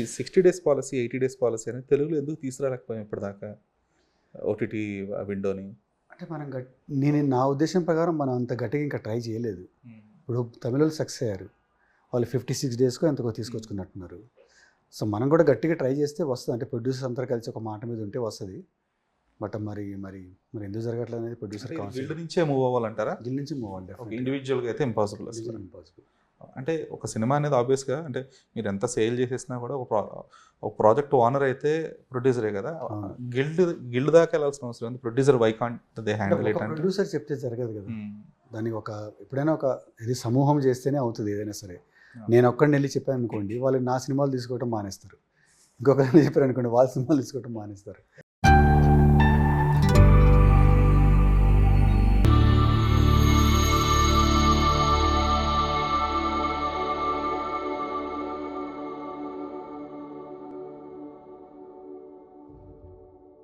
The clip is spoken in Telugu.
ఈ sixty days policy eighty days policy అనేది తెలుగులో ఎందుకు తీసుకురాలేకపోయాం ఇప్పటిదాకా? ఓటీటీ విండోని అంటే మనం గట్ నేను నా ఉద్దేశం ప్రకారం మనం అంత గట్టిగా ఇంకా ట్రై చేయలేదు. ఇప్పుడు తమిళలో సక్సెస్ అయ్యారు. వాళ్ళు ఫిఫ్టీ సిక్స్ డేస్కో ఎంతకో తీసుకొచ్చుకున్నట్టున్నారు. సో మనం కూడా గట్టిగా ట్రై చేస్తే వస్తుంది. అంటే ప్రొడ్యూసర్స్ అందరూ కలిసి ఒక మాట మీద ఉంటే వస్తుంది. బట్ మరి మరి మరి ఎందుకు జరగట్లేదు అనేది ప్రొడ్యూసర్ నుంచే మూవ్ అవ్వాలంటారా? నుంచి మూవ్ ఒక అవ్వండి ఇండివిజువల్గా అయితే ఇంపాసిబుల్ ఇంపాసిబుల్ అంటే ఒక సినిమా అనేది ఆబ్వియస్గా అంటే మీరు ఎంత సేల్ చేసేసినా కూడా ఒక ప్రా ఒక ప్రాజెక్ట్ ఓనర్ అయితే ప్రొడ్యూసరే కదా. గిల్డ్ గిల్డ్ దాకా వెళ్ళాల్సిన అవసరం ఉంది producer why can't they handle it producer చెప్తే జరగదు కదా మ్మ్. దానికి ఒక ఎప్పుడైనా ఒక ఇది సమూహం చేస్తేనే అవుతుంది ఏదైనా సరే. నేను ఒక్కడిని వెళ్ళి చెప్పాను అనుకోండి వాళ్ళు నా సినిమాలు తీసుకోవడం మానేస్తారు ఇంకొకరిని చెప్పారు అనుకోండి వాళ్ళ సినిమాలు తీసుకోవడం మానేస్తారు